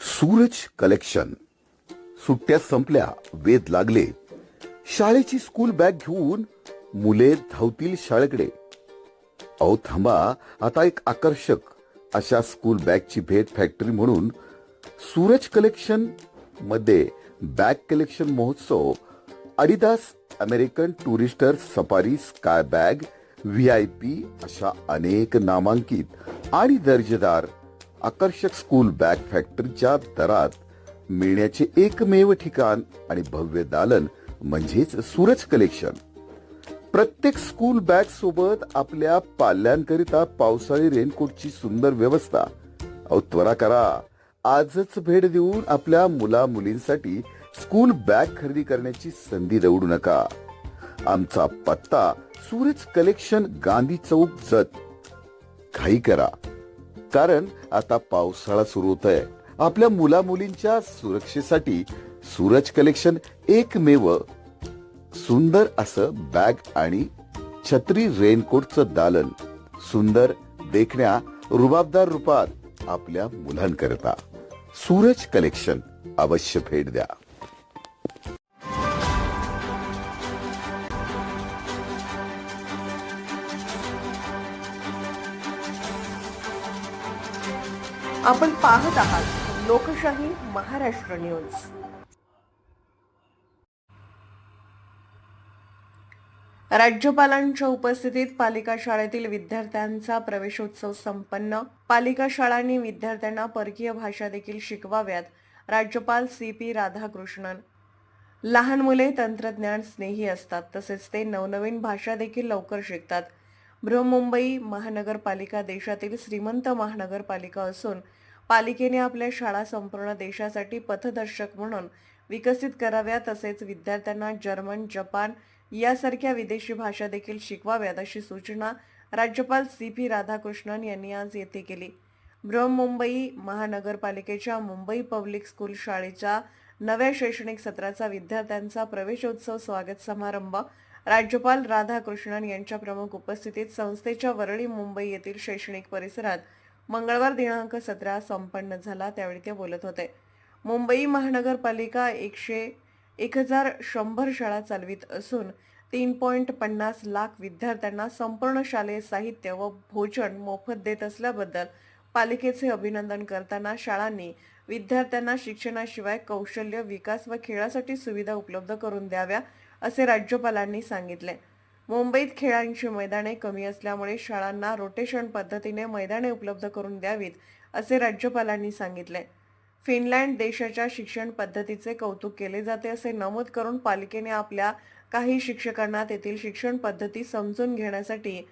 Suraj collection. सुट्ट्या संपल्या वेद लागले. शाळेची स्कूल बॅग घेऊन मुले धावतील शाळेकडे. अहो थांबा आता एक आकर्षक अशा स्कूल बॅगची भेट फॅक्टरी म्हणून सूरज कलेक्शनमध्ये बॅग कलेक्शन महोत्सव Adidas American Tourister Safari sky bag V I P अशा अनेक नामांकित आणि दर्जेदार आकर्षक स्कूल बॅग फॅक्टरीच्या दरात मिळण्याचे एकमेव ठिकाण आणि भव्य दालन म्हणजेच सूरज कलेक्शन प्रत्येक स्कूल बॅग सोबत आपल्या पाल्यांकरिता पावसाळी रेनकोटची सुंदर व्यवस्था. अहो त्वरा करा. आजच भेट देऊन आपल्या मुला मुलींसाठी स्कूल बॅग खरेदी करण्याची संधी दवडू नका. आमचा पत्ता सूरज कलेक्शन गांधी चौक जत. घाई करा. कारण आता पावसाळा सुरू होत आहे आपल्या मुला मुलींच्या सुरक्षेसाठी सूरज कलेक्शन एकमेव सुंदर असं बॅग आणि छत्री रेनकोटचं दालन सुंदर देखण्या रुबाबदार रूपात आपल्या मुलांकरता. सूरज कलेक्शन अवश्य भेट द्या. आपण पाहत आहात लोकशाही महाराष्ट्र न्यूज. राज्यपालांच्या उपस्थितीत पालिका शाळेतील विद्यार्थ्यांचा प्रवेशोत्सव संपन्न. पालिका शाळांनी विद्यार्थ्यांना परकीय भाषा देखील शिकवाव्यात राज्यपाल सी पी राधाकृष्णन. लहान मुले तंत्रज्ञान स्नेही असतात तसेच ते नवनवीन भाषा देखील लवकर शिकतात. बृहमुंबई महानगरपालिका देशातील श्रीमंत महानगरपालिका असून पालिकेने आपल्या शाळा संपूर्ण देशासाठी पथदर्शक म्हणून विकसित कराव्या तसेच विद्यार्थ्यांना जर्मन जपान यासारख्या विदेशी भाषा देखील शिकवाव्यात अशी सूचना राज्यपाल सी पी राधाकृष्णन यांनी आज येथे केली. बृहमुंबई महानगरपालिकेच्या मुंबई पब्लिक स्कूल शाळेच्या नव्या शैक्षणिक सत्राचा विद्यार्थ्यांचा प्रवेशोत्सव स्वागत समारंभ राज्यपाल राधाकृष्णन यांच्या प्रमुख उपस्थितीत संस्थेच्या वरळी मुंबई येथील शैक्षणिक परिसरात मंगळवार दिनांक सतरा संपन्न झाला त्यावेळी ते बोलत होते. मुंबई महानगरपालिका एकशे एक हजार शंभर शाळा चालवित असून तीन पॉईंट पन्नास लाख विद्यार्थ्यांना संपूर्ण शालेय साहित्य व भोजन मोफत देत असल्याबद्दल पालिकेचे अभिनंदन करताना शाळांनी विद्यार्थ्यांना शिक्षणाशिवाय कौशल्य विकास व खेळासाठी सुविधा उपलब्ध करून द्याव्या असे राज्यपालांनी सांगितले. मुंबईत खेळांची मैदाने कमी असल्यामुळे शाळांना रोटेशन पद्धतीने मैदाने उपलब्ध करून द्यावीत असे राज्यपालांनी सांगितले. फिनलँड देशाच्या शिक्षण पद्धतीचे कौतुक केले जाते असे नमूद करून पालिकेने आपल्या काही शिक्षकांना तेथील शिक्षण पद्धती समजून घेण्यासाठी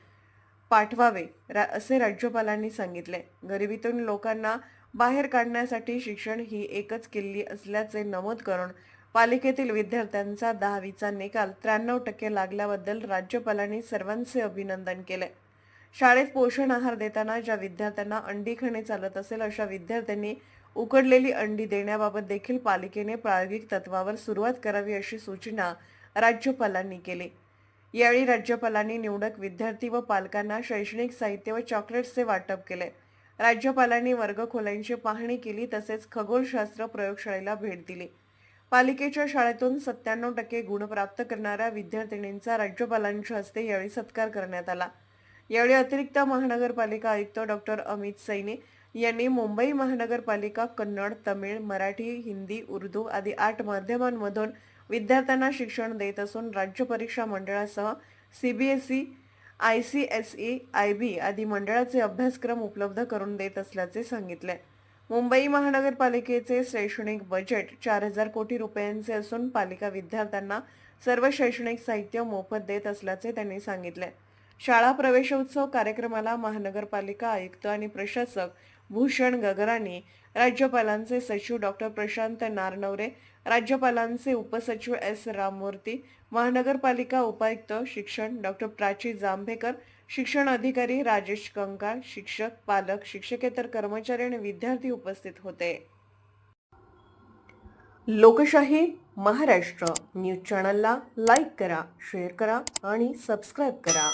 पाठवावे रा- असे राज्यपालांनी सांगितले. गरिबीतून लोकांना बाहेर काढण्यासाठी शिक्षण ही एकच किल्ली असल्याचे नमूद करून पालिकेतील विद्यार्थ्यांचा दहावीचा निकाल त्र्याण्णव टक्के लागल्याबद्दल राज्यपालांनी सर्वांचे अभिनंदन केले. शाळेत पोषण आहार देताना ज्या विद्यार्थ्यांना अंडी खाणे चालत असेल अशा विद्यार्थ्यांनी उकडलेली अंडी देण्याबाबत देखील पालिकेने प्रायोगिक तत्वावर सुरुवात करावी अशी सूचना राज्यपालांनी केली. यावेळी राज्यपालांनी निवडक विद्यार्थी व पालकांना शैक्षणिक साहित्य व चॉकलेट्सचे वाटप केले. राज्यपालांनी वर्गखोल्यांची पाहणी केली तसेच खगोलशास्त्र प्रयोगशाळेला भेट दिली. पालिकेच्या शाळेतून सत्त्याण्णव टक्के गुण प्राप्त करणाऱ्या विद्यार्थिनींचा राज्यपालांच्या हस्ते यावेळी सत्कार करण्यात आला. यावेळी अतिरिक्त महानगरपालिका आयुक्त डॉक्टर अमित सैनी यांनी मुंबई महानगरपालिका कन्नड तमिळ मराठी हिंदी उर्दू आदी आठ माध्यमांमधून विद्यार्थ्यांना शिक्षण देत असून राज्य परीक्षा मंडळासह CBSE I C S E I B आदी मंडळाचे अभ्यासक्रम उपलब्ध करून देत असल्याचे सांगितले. मुंबई महानगरपालिकेचे शैक्षणिक बजेट चार हजार कोटी रुपयांचे असून पालिका विद्यार्थ्यांना सर्व शैक्षणिक साहित्य मोफत देत असल्याचे त्यांनी सांगितले. शाळा प्रवेशोत्सव कार्यक्रमाला महानगरपालिका आयुक्त आणि प्रशासक भूषण गगरानी राज्यपालांचे सचिव डॉक्टर प्रशांत नारनवरे राज्यपालांचे उपसचिव एस. राममूर्ती महानगरपालिका उपायुक्त शिक्षण डॉक्टर प्राची जांभेकर शिक्षण अधिकारी राजेश कंकाळ शिक्षक पालक शिक्षकेतर कर्मचारी आणि विद्यार्थी उपस्थित होते. लोकशाही महाराष्ट्र न्यूज चॅनलला लाईक करा शेअर करा आणि सबस्क्राईब करा.